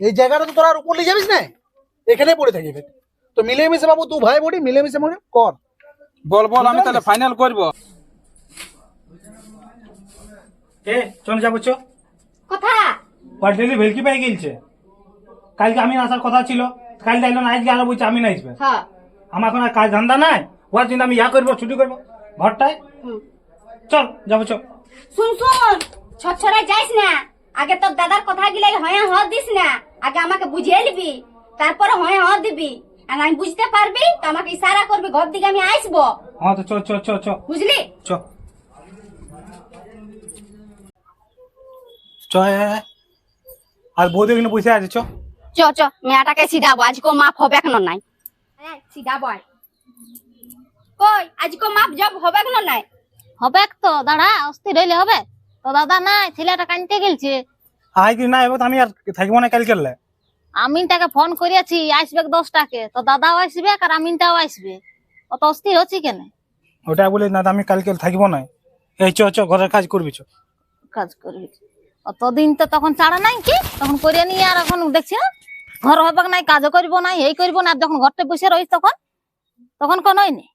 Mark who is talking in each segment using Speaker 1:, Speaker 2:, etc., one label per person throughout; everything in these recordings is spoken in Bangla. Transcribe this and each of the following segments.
Speaker 1: এই জায়গাটা তো তোরা আর উপর নিয়ে যাবিস না। এখানে পড়ে থাকবে তো মিলেমিশে বাবু তুই ভাই বড়ি মিলেমিশে মনে কর।
Speaker 2: বল বল আমি তাহলে ফাইনাল করব।
Speaker 3: এ চল যাব চ।
Speaker 4: কথা?
Speaker 3: পার্সেলি ভেলকি পাই গেলছে। কালকে আমি আসার কথা ছিল কাল যাইলো না আজকে আরও বলছে আমি নাইছবে
Speaker 4: হ্যাঁ।
Speaker 3: আমার এখন আর কাজ ধান্দা নাই ওর জন্য আমি ইয়া করব ছুটি করব ঘরটায়। চল যাব চ।
Speaker 4: শুন শুন ছছরে যাইস না। আগে তোর দাদার কথা গিলে হয়ে হ দিস না। আগে আমাকে বুঝিয়ে নিবি তারপরে হয়ে হ দিবি। আর আমি বুঝতে পারবি তো আমাকে ইশারা করবি ঘর দিকে আমি আসব।
Speaker 3: হ্যাঁ তো চ চ চ চ
Speaker 4: বুঝলি?
Speaker 3: চ। চ। আর বৌদি ওখানে বসে আছে চ।
Speaker 4: চ চ মেয়েটাকে সিধাবো আজকে মাপ হবে কেন নাই। হ্যাঁ সিধাবো কই আজকে মাপ জব হবে কেন নাই?
Speaker 5: হবে তো দাঁড়া অস্থির হইলে হবে। তো দাদা নাই ছেলেটা কানতে গেলছে।
Speaker 3: আই কি না এবার আমি আর থাকব না কালকে
Speaker 5: আমিন তাকে ফোন করিয়াছি আসবে দশটাকে? তো দাদাও আসবে আর আমিনটাও আসবে। অত অস্থির হচ্ছে কেন?
Speaker 3: ওটা বলে না আমি কালকে থাকব না। এই চ চ ঘরের কাজ করবি চ।
Speaker 5: কাজ করবি। অতদিন তো তখন ছাড়া নাই কি? তখন করিয়া নিয়ে আর এখন দেখছি না। ঘর হবে নাই কাজও করব না এই করব না যখন ঘরটা বসে রইস তখন? তখন কোনোই নেই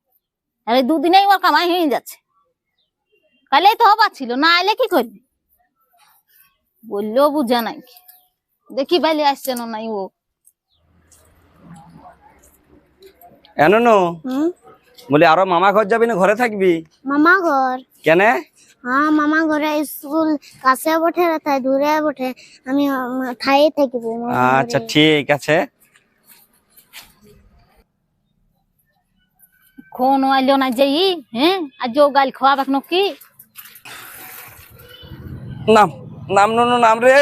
Speaker 5: আর এই দুদিনেই ওর কামাই হয়ে যাচ্ছে। কালেই তো হবার ছিল না আইলে কি করবি? বললেও বুঝে নাই। দেখি বাইলে আসছে না নাই ও।
Speaker 6: এনো বলি আরও মামা ঘর যাবি না ঘরে থাকবি?
Speaker 7: মামা ঘর?
Speaker 6: কেন?
Speaker 7: হ্যাঁ মামা ঘরে স্কুল কাছে বটে না তাই দূরে বটে আমি ঠাই থাকিব
Speaker 6: আচ্ছা ঠিক আছে।
Speaker 5: কোন আইলো না যেই হ্যাঁ? যে গাল খাওয়াবে এখন কি
Speaker 6: নাম নুনু নাম রে।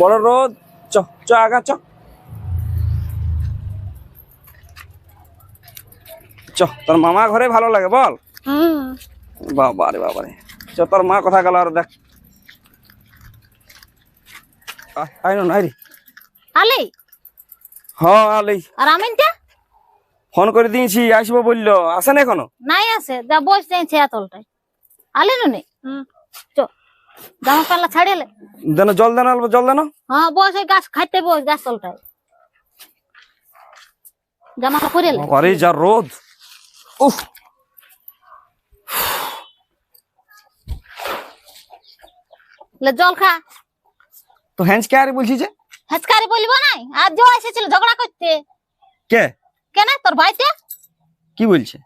Speaker 6: বড় রোদ। চ চ আগা চ। চ তোর মামা ঘরে ভালো লাগে বল।
Speaker 7: হুম
Speaker 6: বাবা রে বাবা রে। চ তোর মা কথা গেল আর দেখ। রে।
Speaker 5: আলে।
Speaker 6: হ্যাঁ আলি।
Speaker 5: আর আমিনটা?
Speaker 6: ফোন করে দিয়েছি আসব বলল। আসেন এখনও?
Speaker 5: নাই আছে যা বস যাইছে এতলটাই আলে নুনি? চ। জামা প্যান্টলা ছাড়িলে
Speaker 6: দেন জল দেন অল্প জল দেন।
Speaker 5: হ্যাঁ বস ওই গাছ খাইতে বস গাছ তলটায়। লে
Speaker 6: আরে যা রোদ। উফ।
Speaker 5: লে জল খা।
Speaker 6: তো হ্যান্স কে আরে বলছি যে?
Speaker 5: হেচকারি বলব নাই আর যে এসেছিল ঝগড়া করতে।
Speaker 6: কে?
Speaker 5: কেন? তোর ভাইতে?
Speaker 6: কি বলছে?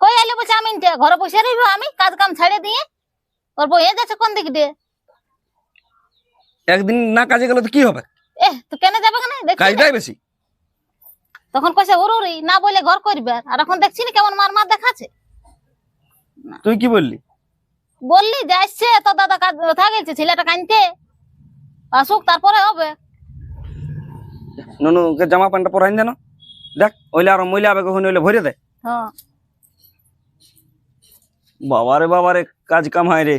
Speaker 5: কই আইলে বসে আমি ঘরে বসে রইব আমি কাজ কাম ছাড়ে দিয়ে। তোর বইয়ে যাচ্ছে কোন দিক দিয়ে?
Speaker 6: একদিন না কাজে গেলে তো কি হবে?
Speaker 5: এহ তো কেন যাবে কেন।
Speaker 6: কাজটাই বেশি।
Speaker 5: তখন কইছে উরুরি না বলে ঘর করবে আর। এখন দেখছি না কেমন মার মার দেখাচ্ছে।
Speaker 6: তুই কি বললি?
Speaker 5: বললি যে আসছে তো দাদা কাজ কথা গেছে? ছেলেটা কানতে আসুক তারপরে হবে।
Speaker 6: ননুকে জামা প্যান্টটা পরাইন দেন দেখ ওইলে আর মহিলা আবে কখন হইলে ভরে দেয়
Speaker 5: হ্যাঁ।
Speaker 6: বাবারে বাবারে কাজ কামাই রে।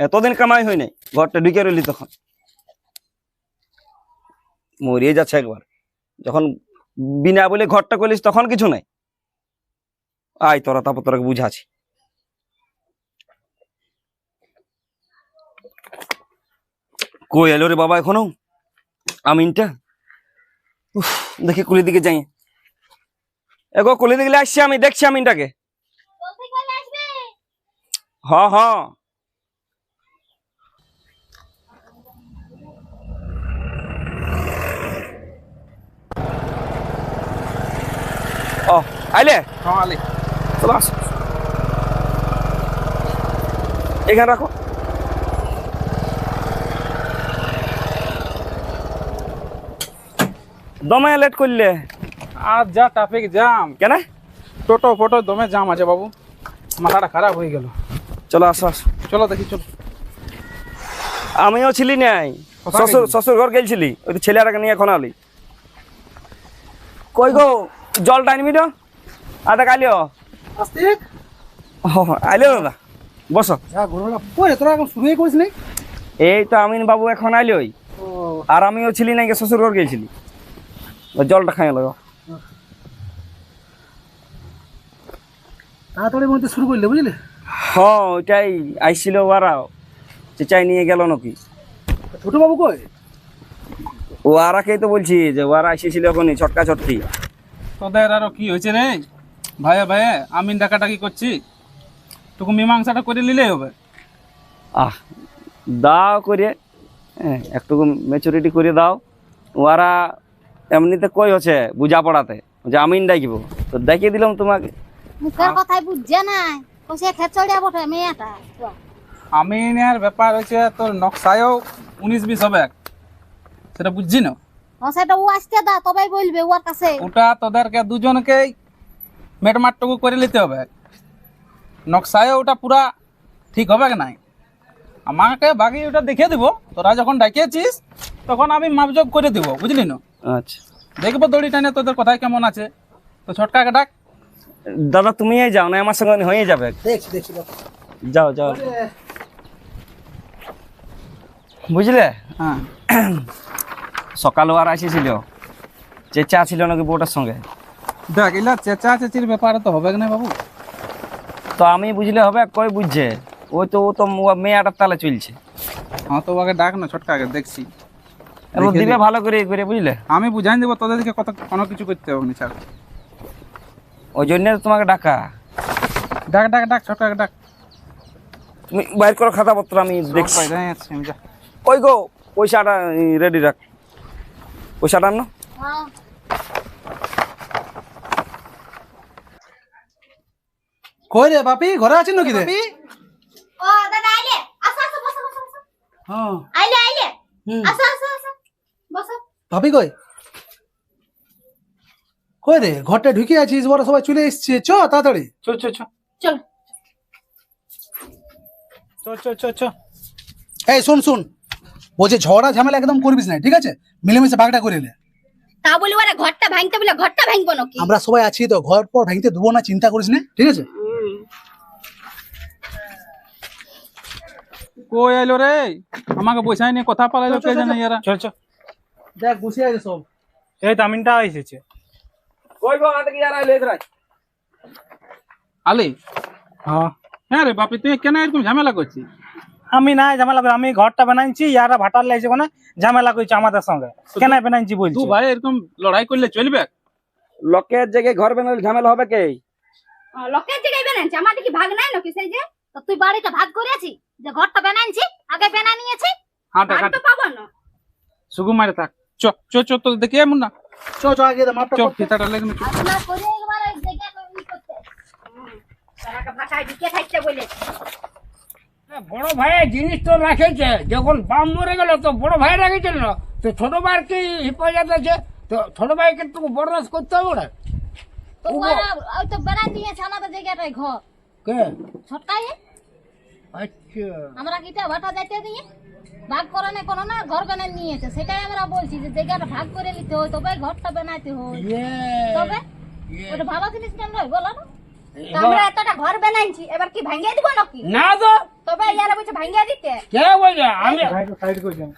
Speaker 6: এতদিন কামাই হয় নাই ঘরটা ঢুকে রইলি তখন। মরিয়ে যাচ্ছে একবার। যখন বিনা বলে ঘরটা করলিস তখন কিছু নাই। আয় তোরা তারপর তোরাকে বুঝাছি কই এলো রে বাবা এখনও? আমিনটা? দেখি কুলি দিকে যাই। এগো কুলি দিকে আসছি আমি দেখছি আমিনটাকে। হ হ। আইলে?
Speaker 2: হ্যাঁ আলি
Speaker 6: চলো আসো। এখানে রাখো। দমে লেট করলে।
Speaker 2: আর যা ট্রাফিক জ্যাম
Speaker 6: কেন?
Speaker 2: টোটো ফোটো দমে জাম আছে বাবু। মাথাটা খারাপ হয়ে গেল।
Speaker 6: চলো আসো আসো।
Speaker 2: চলো দেখি চলো।
Speaker 6: আমিও ছিলি নাই। শ্বশুর শ্বশুর ঘর গেছিলি ওই ছেলেটাকে নিয়ে এখন আলি কই গো? জল টানবি না আদা কালিও আইলে দাদা। বসো।
Speaker 1: যা
Speaker 6: এই তো আমিন বাবু এখন আইলি ওই। আর আমিও ছিলি নাকি শ্বশুর ঘর গেছিলি। জলটা খাই লাগো
Speaker 1: তাড়াতাড়ি মধ্যে শুরু করলে বুঝলি?
Speaker 6: হ্যাঁ ওইটাই আইছিল ওরা চেঁচাই নিয়ে গেল নাকি।
Speaker 1: ছোট বাবু কই?
Speaker 6: ওরাকেই তো বলছি যে ওরা এসেছিল এখনই ছটকা ছটকি।
Speaker 2: তোদের আরও কি হয়েছে রে? ভাইয়া ভাইয়া আমি ডাকাটাকি করছি? তোকে মীমাংসাটা করে নিলেই হবে।
Speaker 6: আহ দাও করে হ্যাঁ, একটু ম্যাচুরিটি করে দাও। ওরা এমনিতে কই হচ্ছে বুঝা পড়াতে যে আমিন ডাকিব। তো দেখিয়ে দিলাম তোমাকে।
Speaker 5: মুখের কথাই বুঝছে নাই কইছে খেচড়িয়া বটে মেয়েটা।
Speaker 2: আমিনের ব্যাপার হচ্ছে তোর নকশায়ও উনিশ বিশ হবে। সেটা বুঝছি না।
Speaker 5: সেটা ও আসতে দা তবেই বলবে ওর কাছে।
Speaker 2: ওটা তোদেরকে দুজনকেই মেটমাটটুকু করে নিতে হবে। নকশায় ওটা পুরা ঠিক হবে কি নাই? আমাকে বাকি ওটা দেখিয়ে দিব। তোরা যখন ডাকিয়েছিস তখন আমি মাপজোগ করে দিব বুঝলি না?
Speaker 6: আচ্ছা।
Speaker 2: দেখব দড়ি টানে তোদের কোথায় কেমন আছে। তো ছটকাকে ডাক।
Speaker 6: দাদা তুমি যাও না আমার সঙ্গে হয়ে যাবে। যাও যাও। বুঝলে?
Speaker 2: হ্যাঁ।
Speaker 6: সকালে আর এসেছিল চেঁচা ছিল নাকি বউটার সঙ্গে?
Speaker 2: দেখ এলা চেঁচা চেঁচির ব্যাপারে তো হবে না বাবু?
Speaker 6: তো আমি বুঝলে হবে কই বুঝছে? ওই তো ও তো মেয়েটার তালে চলছে।
Speaker 2: হ্যাঁ তো ওকে ডাক না ছটকাকে দেখছি।
Speaker 6: এবার দিবে ভালো করে করে বুঝলে?
Speaker 2: আমি বুঝাই দেবো তোদেরকে কত কোনো কিছু করতে হবে না ছাড়।
Speaker 6: ওই জন্য তো তোমাকে ডাকা।
Speaker 2: ডাক ডাক ডাক ছটকাকে ডাক।
Speaker 6: তুমি বাইর করো খাতাপত্র আমি দেখছি। ওই গো পয়সাটা রেডি রাখ।
Speaker 5: হ্যাঁ
Speaker 1: কই রে বাপি ঘরে আছেন নাকি রে?
Speaker 4: ও দাদা আইলে। আসো আসো বসো বসো বসো।
Speaker 1: হ্যাঁ।
Speaker 4: আইলে আইলে।
Speaker 1: হুম।
Speaker 4: আসো আসো আসো। বসো।
Speaker 1: ভাবি কই? কই রে ঘরটা ঢুকে আছিস ওরা সবাই চলে এসছে। চ তাড়াতাড়ি।
Speaker 2: চো চো চো।
Speaker 4: চল।
Speaker 2: চো চো চো চো।
Speaker 1: এই শুন শুন। ও যে ঝগড়া ঝামেলা একদম করবিস না ঠিক আছে? মিলেমিশে ভাগটা করে নে।
Speaker 4: তা বলি ওরা ঘরটা ভাঙতে বলে ঘরটা ভাঙবো নাকি?
Speaker 1: আমরা সবাই আছি তো ঘর পর ভাঙতে দেবো না চিন্তা করিস না ঠিক আছে?
Speaker 2: কই আইলো রে? আমাকে বসাই নিয়ে কথা পালাইলো কে জানে ইয়ারা?
Speaker 3: চল চল।
Speaker 1: দেখ বসে আছে সব।
Speaker 3: এই তো আমিনটা এসেছে।
Speaker 6: কই গো আতে কি আর আইলে এদরা
Speaker 2: আলি?
Speaker 3: হ্যাঁ।
Speaker 2: হ্যাঁ রে বাপি তুই কেন এরকম ঝামেলা করছিস?
Speaker 3: আমি নাই ঝামেলা করি আমি ঘরটা বানাইছি ইয়ারা ভাটার লাগছে কোনে ঝামেলা করছে আমাদের সঙ্গে। কেন বানাইছি
Speaker 2: তুই
Speaker 3: বলছি
Speaker 2: ভাই এরকম লড়াই করলে চলবে?
Speaker 6: লোকের জায়গায় ঘর বানালে ঝামেলা হবে কে?
Speaker 4: লোকের জায়গায় বেনাচ্ছে আমাদের কি ভাগ নাই নাকি সেই যে?
Speaker 5: তো তুই বাড়িটা ভাগ করেছি যে ঘরটা বানাইছি আগে বানা নিয়েছি
Speaker 4: ভাগ
Speaker 2: হাঁটা
Speaker 4: তো পাবো না।
Speaker 2: সুকুমারে থাক। চ চ চ তো দেখি এমন না।
Speaker 1: চ চ আগে দে, মাপটা
Speaker 2: চ। ফিতাটা লেগে নে, চ।
Speaker 5: আপনার করে একবার ই করতে।
Speaker 4: তারাকে ভাষায় ঢুকে থাকতে বলে
Speaker 8: বড় ভাইয়ের জিনিস তো রাখেছে। যখন বাম মরে গেল তো বড় ভাই রেখেছিল না? তো ছোট ভাইয়ের কি হেফাজত আছে? তো ছোট ভাইকে তো বরদাস্ত করতে হবে না
Speaker 5: তো ওরা ওই দিয়েছে আমাদের জায়গাটায় ঘর।
Speaker 8: কে?
Speaker 5: ছটকাই
Speaker 8: আচ্ছা।
Speaker 5: আমরা কিটা ভাটা যাইতে দিয়ে ভাগ করে না কোনো না ঘর বানাই নিয়েছে সেটাই আমরা বলছি যে জায়গাটা ভাগ করে নিতে হয় তবে ঘরটা বানাইতে হয়।
Speaker 8: ইয়ে।
Speaker 5: তবে? ওটা ভালো জিনিস কেন বলো না।
Speaker 4: এতটা ঘর বানাইছি এবার কি ভাঙিয়ে দিব নাকি?
Speaker 8: না তো।
Speaker 4: তবে ইয়ারা বলছে ভাঙিয়ে দিতে?
Speaker 8: কে বলছে? আমি
Speaker 3: সাইড করে যাও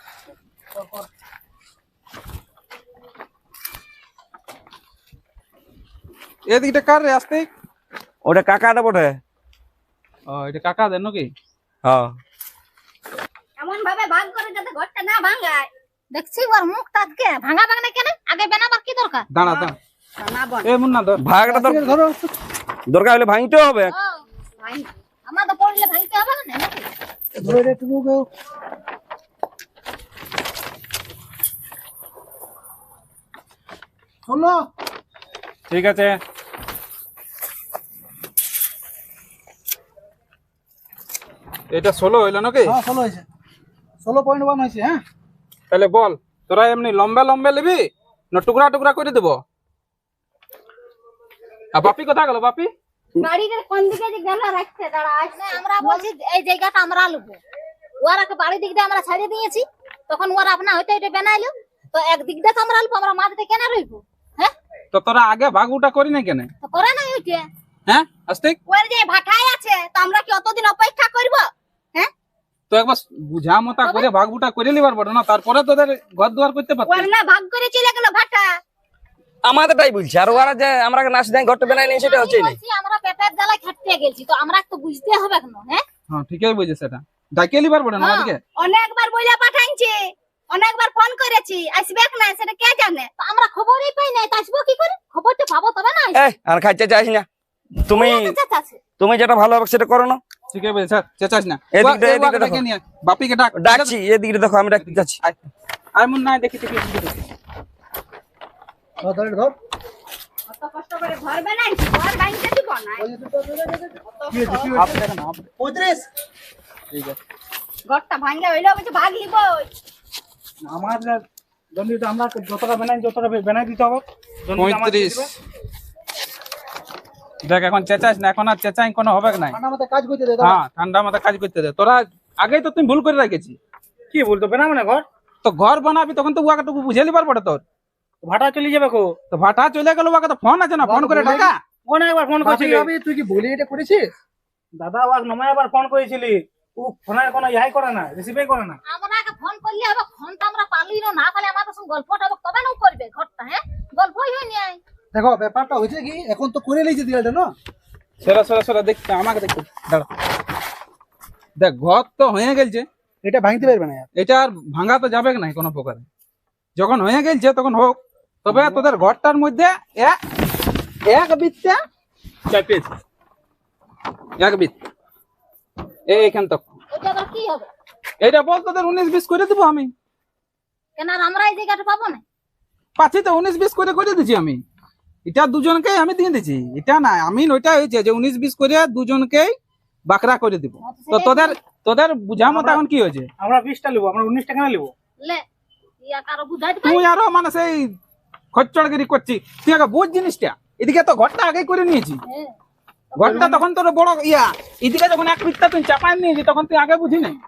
Speaker 2: এদিকটা কার রে? আসতে।
Speaker 6: ওটা কাকাটা বটে।
Speaker 2: ও এটা কাকা দেন নাকি?
Speaker 6: হ্যাঁ।
Speaker 4: এমন ভাবে ভাগ করে যাতে ঘরটা না ভাঙায়।
Speaker 5: দেখছি ওর মুখটা কে? ভাঙা ভাঙা কেন? আগে বানাবার কি দরকার?
Speaker 2: দাঁড়া দাঁড়া।
Speaker 4: না। বল
Speaker 2: এ মুন্না ধর।
Speaker 6: ভাগটা তো
Speaker 1: ধরো
Speaker 6: দরকার হলে ভাঙতে হবে।
Speaker 5: আমাদের পড়লে ভাঙতে হবে না
Speaker 1: ধরে রে টুকু হলো
Speaker 3: ঠিক আছে।
Speaker 2: এটা ষোলো হইল নাকি?
Speaker 1: হ্যাঁ ষোলো হয়েছে। ষোলো পয়েন্ট ওয়ান হয়েছে হ্যাঁ।
Speaker 2: তাহলে বল তোরা এমনি লম্বা লম্বা নিবি না টুকরা টুকরা করে দেবো? বাপি কোথায় গেল বাপি?
Speaker 4: কোন দিকে যে গেল রাখতে দাঁড়া
Speaker 5: আমরা বলছি এই জায়গাটা আমরা লুবো। বাড়ি দিক দিয়ে আমরা ছাড়িয়ে দিয়েছি তখন ওরা আপনা হইতে হইতে বানাইলো। তো একদিক দিয়ে আমরা আমরা মাঝে কেন রইবো হ্যাঁ?
Speaker 2: তো তোরা আগে ভাগুটা করি না কেন?
Speaker 5: তো করে নাই ওইটা?
Speaker 2: হ্যাঁ আস্তিক?
Speaker 4: ওর যে ভাটাই আছে তো আমরা কি অতদিন অপেক্ষা করব? হ্যাঁ?
Speaker 2: তো একবার বুঝা মতা করে ভাগুটা করে নিবার পড়ে না তারপরে তোদের ঘর দুয়ার করতে পারতি
Speaker 4: না ভাগ করে চলে গেল ভাটা।
Speaker 6: আমাদেরটাই বলছি। আর ওরা যে আমরা নাচ দেয় ঘরটা বানাই নিয়ে সেটা হচ্ছে না।
Speaker 5: আমরা পেটের জ্বালায় খাটতে গেছি তো আমরা তো বুঝতে হবে কেন হ্যাঁ?
Speaker 2: হ্যাঁ ঠিকই বুঝে সেটা ডাকিয়ে নিবার পড়ে না আমাদেরকে
Speaker 4: অনেকবার বইলা পাঠাইছে অনেকবার ফোন করেছি আসবে না সেটা কে জানে?
Speaker 5: তো আমরা খবরই পাই না তা আসব কি করে? খবরটা পাবো তবে না?
Speaker 6: এই আর খাইতে চাইস না। তুমি তুমি যেটা ভালো হবে সেটা করো না।
Speaker 2: ঠিক আছে স্যার চেঁচাস না।
Speaker 6: এদিকটা
Speaker 2: ওয়াকে
Speaker 6: দেখো।
Speaker 2: বাপিকে ডাক।
Speaker 6: ডাকছি এদিকে দেখো আমি ডাকতে যাচ্ছি।
Speaker 2: আয়। আয়। মুন নাই দেখি দেখি দেখি, দেখি।
Speaker 1: ধর, ধর, ধর।
Speaker 4: অত কষ্ট করে ঘর বানাইছি ঘর ভাঙতে দিব না।
Speaker 2: আপনি দেখেন না, আপনি-
Speaker 1: পঁয়ত্রিশ।
Speaker 2: ঠিক আছে
Speaker 4: ঘরটা ভাঙলে হইল বলছে ভাগ লিব
Speaker 3: আমার আমরা যতটা বেনাই যতটা বেনাই দিতে হবে। জন্ডিটা আমার দিয়ে
Speaker 2: পঁয়ত্রিশ।
Speaker 3: দিবে।
Speaker 2: দেখ এখন চেঁচাস না এখন আর চেঁচাই কোনো হবে নাই?
Speaker 1: ঠান্ডা মাথায় কাজ করতে দে
Speaker 2: হ্যাঁ ঠান্ডা মাথায় কাজ করতে দে। তোরা আগেই তো তুমি ভুল করে রেখেছি।
Speaker 3: কি বলতো বেনাবো না ঘর?
Speaker 2: তো ঘর বানাবি তখন তো উয়াকে বুঝে লিবার পড়ে তোর।
Speaker 3: ভাটা চলে যাবে কো?
Speaker 2: তো ভাটা চলে গেল উয়াকে তো ফোন আছে না? ফোন করে ডাকা
Speaker 3: ফোন একবার ফোন করছিলি?
Speaker 1: বাপি, তুই কি বলি এটা করেছিস?
Speaker 3: দাদা ওয়াক নমায় একবার ফোন করেছিলি। ও ফোনের কোনো ইহাই করে না রিসিভই করে না।
Speaker 5: আমরা আগে ফোন করলে হবে ফোনটা আমরা পালি না। না পালে আমাদের সঙ্গে গল্পটা হবে তবে না করবে ঘরটা হ্যাঁ? গল্পই হয়নি আই।
Speaker 1: দেখো ব্যাপারটা হয়েছে কি এখন তো করে নিয়েছে দিয়ালটা না?
Speaker 2: সেরা সেরা সেরা দেখতে আমাকে দেখতে দাঁড়া। দেখ ঘর তো হয়ে গেলছে।
Speaker 1: এটা ভাঙতে পারবে না।
Speaker 2: এটা আর ভাঙা তো যাবে না কোনো প্রকারে। যখন হয়ে গেছে তখন হোক। তবে তোদের ঘরটার মধ্যে এক এক বিত্তা। এক বিত এইখান এইটা বল তোদের উনিশ বিশ করে দেবো আমি।
Speaker 5: কেন আমরা এই জায়গাটা পাবো না?
Speaker 2: পাচ্ছি তো উনিশ বিশ করে করে দিচ্ছি আমি। এটা দুজনকে আমি দিয়ে দিচ্ছি এটা না আমি ওইটা হয়েছে যে উনিশ বিশ করে দুজনকেই বাকরা করে দিব। তো তোদের তোদের বুঝা মতো এখন কি হয়েছে?
Speaker 3: আমরা বিশটা নেব আমরা উনিশটা কেন নেব
Speaker 2: তুই আরও মানে সেই খচ্চড়গিরি করছি। তুই আগে বুঝ জিনিসটা। এদিকে তো ঘরটা আগে করে নিয়েছি।
Speaker 5: হ্যাঁ।
Speaker 2: ঘরটা তখন তোর বড় ইয়া। এদিকে যখন এক পিঠটা তুই চাপায় নিয়েছি তখন তুই আগে বুঝি নাই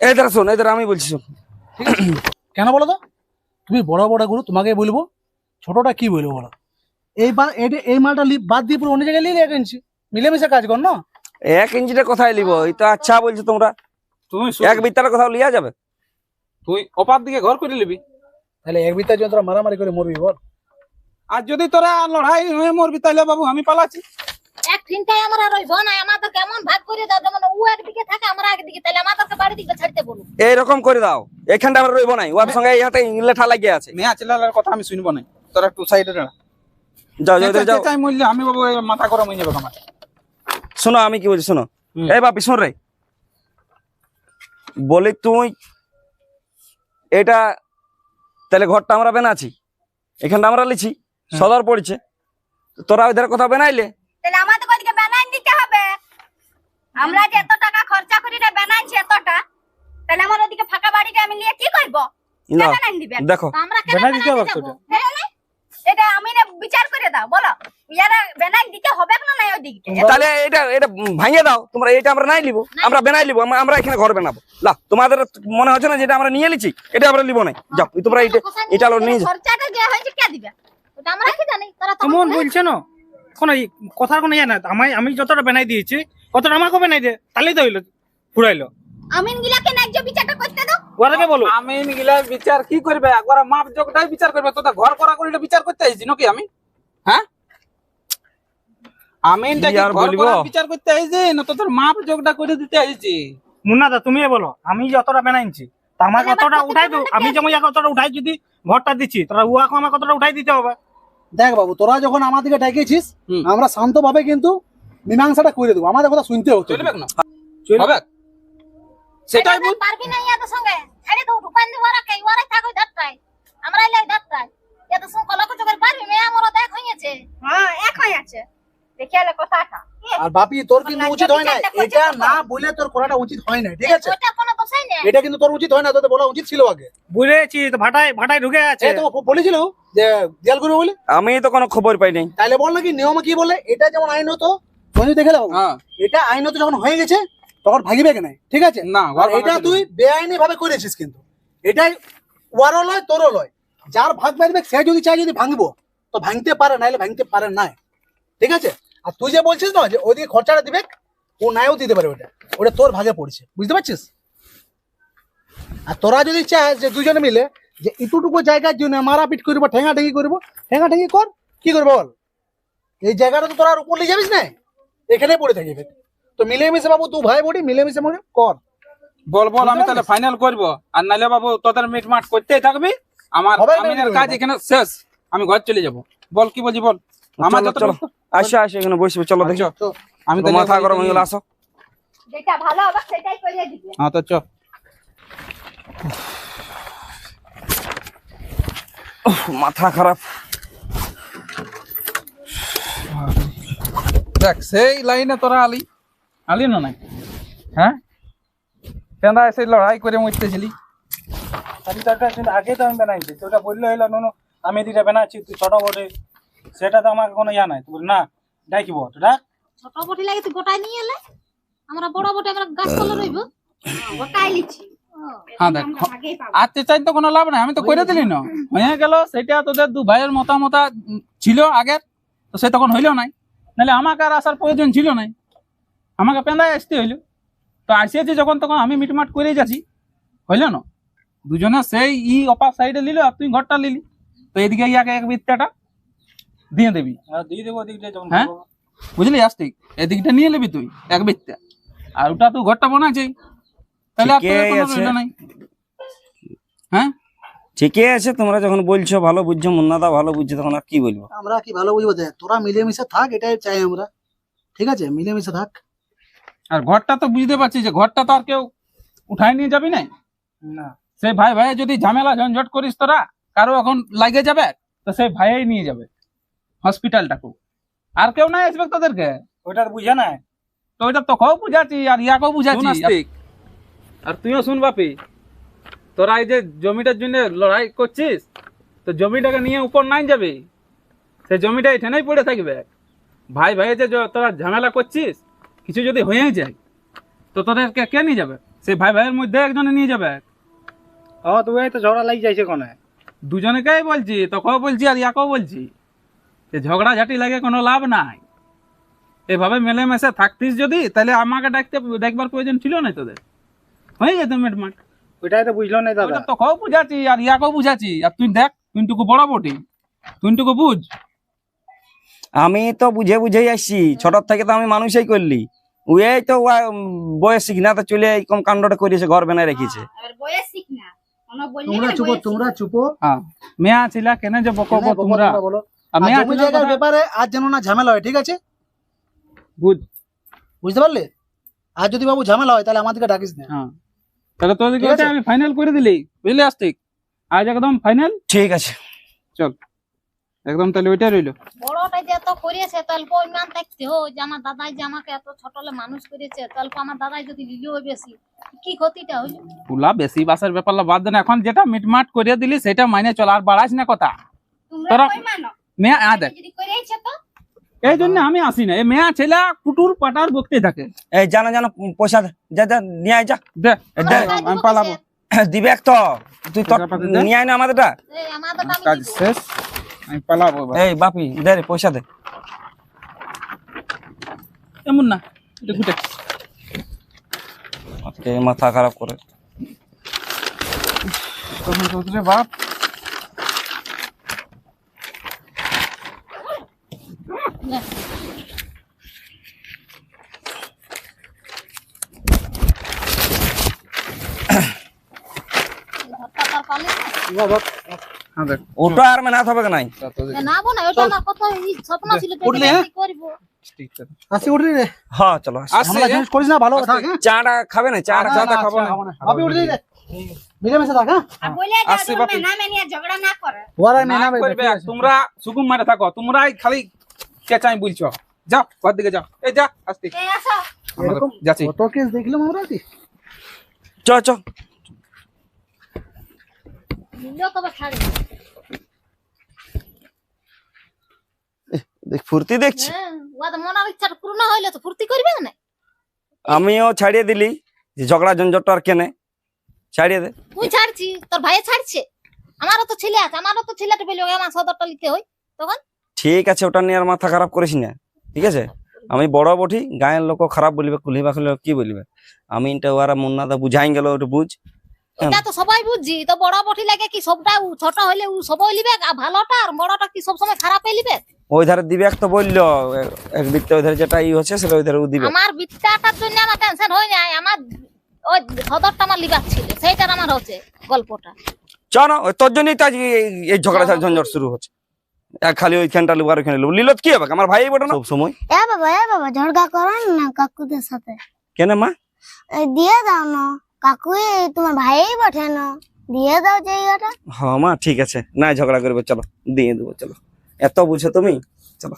Speaker 6: এই শোন এই আমি বলছি শোন।
Speaker 1: কেন বলো তো? তুমি বড় বড় গুরু তোমাকে বলব। ছোটটা কি বলব বলো? এই বা এটা- এই মালটা লি- বাদ দিয়ে পুরো অন্য জায়গায় নিয়ে এক ইঞ্চি। মিলেমিশে কাজ কর না?
Speaker 6: এক ইঞ্চিটা কোথায় লিব? এই তো আচ্ছা বলছো তোমরা।
Speaker 2: তুই
Speaker 6: এক বিত্তার কোথাও লিয়া যাবে?
Speaker 2: তুই অপার দিকে ঘর করে নিবি।
Speaker 1: তাহলে এক বিত্তার জন্য তোরা মারামারি করে মরবি বল।
Speaker 2: আর যদি তোরা লড়াই হয়ে মরবি তাহলে বাবু আমি পালাচ্ছি।
Speaker 5: এক চিন্তায় আমরা রইব না আমাদের কেমন ভাগ করে দাও যেমন ও একদিকে থাকে আমরা একদিকে তাহলে আমাদেরকে বাড়ি দিকে ছাড়তে বলুন
Speaker 6: এইরকম করে দাও এখানটা আমরা রইব নাই ওর সঙ্গে এই হাতে লেঠা লাগিয়ে আছে।
Speaker 2: মেয়া কথা আমি শুনব না তোরা একটু সাইডে দাঁড়া।
Speaker 6: যাও যাও যাও, যাও।
Speaker 2: চাই মূল্য আমি বাবু মাথা গরম হয়ে যাবে আমার
Speaker 6: শোনো আমি কি বলছি শোনো। এই বাপি শোন রে। বলি তুই এটা তাহলে ঘরটা আমরা বেনাছি এখানটা আমরা লিছি সদর পড়ছে। তোরা ওই ধারে কথা বেনাইলে?
Speaker 4: তাহলে আমাদের ওদিকে বানাই দিতে হবে। আমরা যে এত টাকা খরচা করি রে বানাইছি এতটা। তাহলে আমার ওদিকে ফাঁকা বাড়িটা আমি নিয়ে কি করব?
Speaker 6: দেখো
Speaker 5: আমরা কেন
Speaker 3: দিতে হবে
Speaker 5: বানাতে
Speaker 3: তো
Speaker 5: যাব?
Speaker 3: এটা।
Speaker 4: হ্যাঁ, হ্যাঁ। এটা আমি না বিচার করে দাও বলো। ইয়ারা বানাই দিতে হবে না না ওদিকে?
Speaker 6: তাহলে এটা এটা ভাঙিয়ে দাও। তোমরা এটা আমরা নাই লিবো। আমরা বেনাই লিবো। আমরা- এখানে ঘর বানাবো। লা তোমাদের মনে হচ্ছে না যেটা আমরা নিয়ে লিছি এটা আমরা লিবো না যাও তোমরা এটা এটা লো নিয়ে যাও।
Speaker 4: খরচাটা যে হয়েছে কে দিবে?
Speaker 5: ওটা আমরা কি জানি তারা তো
Speaker 3: কেমন বলছে না? কোনো ই- কথার কোনো ইয়ে না আমি আমি যতটা বেনাই দিয়েছি কতটা আমাকে বেনাই দে তাহলেই তো হইল ফুরাইলো
Speaker 4: আমিন গিলাকে ন্যায্য বিচারটা করতে দাও।
Speaker 3: ওরাকে বলো?
Speaker 2: আমি গিলা বিচার কি করবে? একবার মাপ যোগটাই বিচার করবে। তোদের ঘর করা করে বিচার করতে আইছি নাকি আমি? হ্যাঁ? আমি
Speaker 6: কি আর
Speaker 2: বিচার করতে আইছি? না তোদের মাপ যোগটা করে দিতে আইছি।
Speaker 3: মুন্না দা তুমি বলো আমি যতটা বেনাইছি আমার কতটা উঠাই দাও আমি যেমন কতটা উঠাই যদি ঘরটা দিচ্ছি উহাকে আমার কতটা উঠাই দিতে হবে?
Speaker 1: দেখ বাবু তোরা যখন আমার দিকে ডাকিয়েছিস
Speaker 2: হুম।
Speaker 1: আমরা শান্তভাবে কিন্তু মীমাংসাটা করে দেবো। আমাদের কথা শুনতে
Speaker 3: হচ্ছে।
Speaker 2: হবে? সেটাই বল।
Speaker 5: পারবি না ইয়াদের সঙ্গে। ছেড়ে দাও ঢুকান দিব ওরা থাকো ধারটাই আমরা এলাই ধারটাই ইয়াদের সঙ্গে কলক চোখের পারবি মেয়ে আমরা দেখ হয়েছে
Speaker 4: হ্যাঁ এক হয়ে আছে দেখিয়ালে কথাটা
Speaker 1: আর বাপি তোর কিন্তু উচিত হয় না এটা না বলে তোর করাটা উচিত হয় না ঠিক আছে? এটা কিন্তু তোর উচিত হয় না তোদের বলা উচিত ছিল আগে।
Speaker 3: বুঝেছি তো ভাটায় ভাটায় ঢুকে আছে।
Speaker 1: তো বলেছিল যে দেয়াল করবে বলে?
Speaker 6: আমি তো কোনো খবর পাই নাই।
Speaker 1: তাইলে বল নাকি নিয়মে কি বলে? এটা যেমন আইন হতো তুমি দেখে নাও
Speaker 2: হ্যাঁ।
Speaker 1: এটা আইনত যখন হয়ে গেছে তখন ভাগিবে কেন ঠিক আছে?
Speaker 2: না
Speaker 1: আর এটা তুই বেআইনি ভাবে করেছিস কিন্তু। এটাই ওয়ারও লয় তোরও লয়। যার ভাগ পাইবে সে যদি চায় যদি ভাঙবো তো ভাঙতে পারে নাইলে ভাঙতে পারে নাই ঠিক আছে? আর তুই যে বলছিস না যে ওদিকে খরচাটা দিবে ও নাইও দিতে পারে ওটা। ওটা তোর ভাগে পড়ছে বুঝতে পারছিস? আর তোরা যদি চাস যে দুজনে মিলে যে এতটুকু জায়গার জন্য মারাপিট করব ঠেঙা ঠেঙি করব ঠেঙা ঠেঙি কর কি করব বল? এই জায়গাটা তো তোরা আর উপর নিয়ে যাবিস না? এখানে পড়ে থাকিবে তো মিলেমিশে বাবু তুই ভাই বড়ি মিলেমিশে মনে কর।
Speaker 2: বল বল আমি তাহলে ফাইনাল করব। আর নাইলে বাবু তোদের মিট মাট করতেই থাকবি। আমার কাজ এখানে শেষ। আমি ঘর চলে যাব। বল কি বলছি বল? আমার যত
Speaker 6: আসো আসো এখানে বসবে চলো দেখি।
Speaker 2: আচ্ছা, আমি তো
Speaker 6: মাথা গরম হয়ে গেল আসো।
Speaker 4: যেটা ভালো হবে সেটাই করে দিবে।
Speaker 2: হ্যাঁ তো চ
Speaker 6: উফ, মাথা খারাপ।
Speaker 2: দেখ সেই লাইনে তোরা আলি। আলি না নাই? হ্যাঁ? কেন্দা এসে লড়াই করে মরতেছিলি।
Speaker 3: আমি তো একটা কিন্তু আগে তো আমি বানাইছি তো ওটা বললে হইল নুনু আমি দিটা বানাচ্ছি তুই ছোট বটে। সেটা তো আমাকে কোনো ইয়া নাই। তুই বলি, না ডাকিব তোরা
Speaker 5: ছোট বটি লাগে তুই গোটাই নিয়ে এলে। আমরা বড় বটি আমরা গাছ তলে রইব।
Speaker 4: গোটাই লিছি
Speaker 2: হ্যাঁ দেখ
Speaker 4: আমরা
Speaker 2: আর চাই তো কোনো লাভ নাই আমি তো করে দিলি না। হয়ে গেল সেটা তোদের দু ভাইয়ের মতামত ছিল আগের তো সে তখন হইল নাই। নাহলে আমাকে আর আসার প্রয়োজন ছিল নাই। আমাকে পেন্দায় আসতে হইল। তো আসিয়েছি যখন তখন আমি মিটমাট করেই যাচ্ছি। হইল না? দুজনে সেই ই অপার সাইডে নিল আর তুই ঘরটা নিলি তো এদিকে ইয়াকে এক বিত্তাটা। দিয়ে দিবি।
Speaker 3: দিয়ে দেবো
Speaker 2: হ্যাঁ? বুঝলি আসতিক এদিকটা নিয়ে নিবি তুই এক বিত্তা। আর ওটা তুই ঘরটা বানাচ্ছি তাহলে আর। নাই। হ্যাঁ?
Speaker 6: ঠিকই আছে তোমরা যখন বলছো ভালো বুঝছ মুন্নাদা ভালো বুঝছ তখন আর কি বলব?
Speaker 1: আমরা কি ভালো বুঝব? দেখ তোরা মিলেমিশে থাক এটাই চাই আমরা। ঠিক আছে? মিলেমিশে থাক।
Speaker 2: আর ঘরটা তো বুঝতে পারছি যে ঘরটা তো আর কেউ উঠাই নিয়ে যাবি না
Speaker 3: না।
Speaker 2: সেই ভাই ভাই যদি ঝামেলা ঝঞ্ঝট করিস তোরা কারও এখন লাগে যাবে? তো সেই ভাইই নিয়ে যাবে। হসপিটালটাকে। আর কেউ নাই আসবে তোদেরকে
Speaker 3: ওটা তো বুঝে না
Speaker 2: তো ওইটা তোকেও বুঝাচ্ছি আর ইয়াকেও বুঝাচ্ছি। আর তুইও শুন বাপি তোরা এই যে জমিটার জন্য লড়াই করছিস তো জমিটাকে নিয়ে উপর নাই যাবে সেই জমিটা এখানেই পড়ে থাকবে। ভাই ভাই যে তোরা ঝামেলা করছিস কিছু যদি হয়ে যায় তো তোদেরকে কে নিয়ে যাবে? সেই ভাই ভাইয়ের মধ্যে একজনে নিয়ে যাবে।
Speaker 3: ও তুই তো ঝগড়া লাগি যাইছে কোনে?
Speaker 2: দুজনকেই বলছি তোকেও বলছি আর ইয়াকেও বলছি। যে ঝগড়া ঝাঁটি লাগে কোনো লাভ নাই। এভাবে মেলেমেশে থাকতিস যদি তাহলে আমাকে ডাকতে দেখবার প্রয়োজন ছিল না তোদের। হয়ে যেত মেটমাট
Speaker 3: ওইটাই তো বুঝলো না দাদা।
Speaker 2: তোকেও বুঝাচ্ছি আর ইয়াকেও বুঝাচ্ছি। আর তুই দেখ তুইটুকু বড় বটি। তুইটুকু বুঝ।
Speaker 6: আমি তো বুঝে বুঝেই আসছি ছোট থেকে তো আমি মানুষই করলি। ওই তো বয়স শিখনা তো চলে এই কম কাণ্ডটা করেছে ঘর বানায় রেখেছে।
Speaker 4: বললে
Speaker 1: তোমরা চুপো তোমরা চুপো।
Speaker 2: হ্যাঁ মেয়া ছিলা কেন যে বকবো
Speaker 1: হ্যাঁ, বকো,
Speaker 2: তোমরা?
Speaker 1: তোমরা বলো।
Speaker 2: আর
Speaker 1: আর জমি জায়গার ব্যাপারে আজ যেন না ঝামেলা হয় ঠিক আছে?
Speaker 2: বুঝ
Speaker 1: বুঝতে পারলে? আর যদি বাবু ঝামেলা হয় তাহলে আমাদেরকে ডাকিস না।
Speaker 2: হ্যাঁ। তাহলে তোদেরকে
Speaker 1: ঠিক আছে?
Speaker 2: ওটা আমি ফাইনাল করে দিলি। বুঝলি আসতিক আজ একদম ফাইনাল
Speaker 6: ঠিক আছে।
Speaker 2: চল। একদম তাহলে ওইটাই রইল।
Speaker 5: বড়টাই যে এত করেছে তাহলে ইমান থাকতে হো যে আমার দাদাই যে আমাকে এত ছোটলে মানুষ করেছে তাহলে আমার দাদাই যদি লিলিও বেশি কি ক্ষতিটা হইল?
Speaker 2: তুলা বেশি বাসের ব্যাপারটা বাদ দেন এখন যেটা মিটমাট করিয়ে দিলি সেটা মাইনে চল আর বাড়াস না কথা। তোরা-
Speaker 4: কই মানো?
Speaker 2: মেয়া আ দেখ এই জন্য আমি আসি না। এই মেয়া ছেলে কুটুর পাটার বকতে থাকে।
Speaker 6: এই জানো জানো পয়সা যা যা নিয়ে আয় যা।
Speaker 2: দে।
Speaker 6: দে
Speaker 2: আমি পালাবো।
Speaker 6: দিবে এক তো। তুই। নিয়ে আয় না আমাদেরটা।
Speaker 5: এই আমাদের আমি
Speaker 2: কাজ শেষ। আমি পালাবো
Speaker 6: এই বাপি দে রে পয়সা দে।
Speaker 2: এমন না এটা ঘুটে।
Speaker 6: আজকে মাথা খারাপ করে।
Speaker 2: বাপ
Speaker 5: ঘরটা তার পালে না।
Speaker 2: হ্যাঁ দেখ
Speaker 6: ওটা আর মেনাত হবে নাই?
Speaker 5: না ওটা স্বপ্ন ছিল
Speaker 1: হ্যাঁ?
Speaker 5: আমি করব।
Speaker 2: ঠিক আছে।
Speaker 1: আসি উঠলি রে?
Speaker 6: হ্যাঁ চলো আসি।
Speaker 1: জিনিস করিস না ভালো
Speaker 2: আসছে।
Speaker 1: হ্যাঁ?
Speaker 6: চাটা খাবে না?
Speaker 1: না,
Speaker 2: চাটা
Speaker 1: না,
Speaker 2: খাব না।
Speaker 1: উঠলি রে? মিলেমিশে থাক হ্যাঁ?
Speaker 4: যা
Speaker 2: আসছে বাপি।
Speaker 4: না মেনিয়া ঝগড়া না করে।
Speaker 1: ওরা
Speaker 2: না করবে তোমরা সুকুম মারে থাকো। তোমরাই খালি চেঁচাই বলছো। যাও ঘর দিকে যাও এই যা আসতে
Speaker 4: এই আসো।
Speaker 1: এরকম
Speaker 2: যাচ্ছি।
Speaker 1: কত কেস দেখলাম আমরা কি
Speaker 6: চ চ
Speaker 5: নিলেও তবে ছাড়ে
Speaker 6: দেখ ফুর্তি দেখছি
Speaker 5: হ্যাঁ ওদের মনের ইচ্ছাটা পূর্ণ হইলে তো ফুর্তি করবে না
Speaker 6: আমিও ছাড়িয়ে দিলি যে ঝগড়া ঝঞ্ঝটটা আর কেনে। ছাড়িয়ে দে।
Speaker 5: তুই ছাড়ছি তোর ভাইয়ে ছাড়ছে। আমারও তো ছেলে আছে আমারও তো ছেলেটা বলি আমার সদরটা নিতে হয় তখন?
Speaker 6: ঠিক আছে ওটা নিয়ে আর মাথা খারাপ করিস না। ঠিক আছে? আমি বড় বঠি গায়ের লোক খারাপ বলিবে কুলিবা কি বলিবে? আমি এটা ওরা মুন্নাদা বুঝাই গেল ওটা বুঝ।
Speaker 5: এটা তো সবাই বুঝছি তো বড় বটি লাগে কি সবটা ছোট হইলে উ সবাই লিবে আর ভালোটা আর বড়টা কি সব সময় খারাপ লিবে?
Speaker 6: ওই ধারে দিবে তো বলল একদিকটা ওই ধারে যেটা ই হচ্ছে সেটা ওই ধারে ও দিবে।
Speaker 5: আমার বিদ্যাটার জন্য আমার টেনশন হয় না আমার ওই সদরটা আমার লিবার ছিল সেইটার আমার হচ্ছে গল্পটা।
Speaker 6: চ না ওই তোর জন্যই তো আজ এই- ঝগড়া ঝঞ্ঝট শুরু হচ্ছে। এক খালি ওইখানটা লিবো আর ওইখানে লিবো লিলত কি হবে? আমার ভাই বটে না? সব সময়?
Speaker 7: এ বাবা এ বাবা ঝগড়া করো না কাকুদের সাথে।
Speaker 6: কেন মা?
Speaker 7: এই দিয়ে দাও না। কাকু তোমার ভাই বটে না দিয়ে দাও জায়গাটা।
Speaker 6: হ্যাঁ মা, ঠিক আছে। না ঝগড়া করবে, চলো। দিয়ে দেবো, চলো। এত বুঝো তুমি? চলো।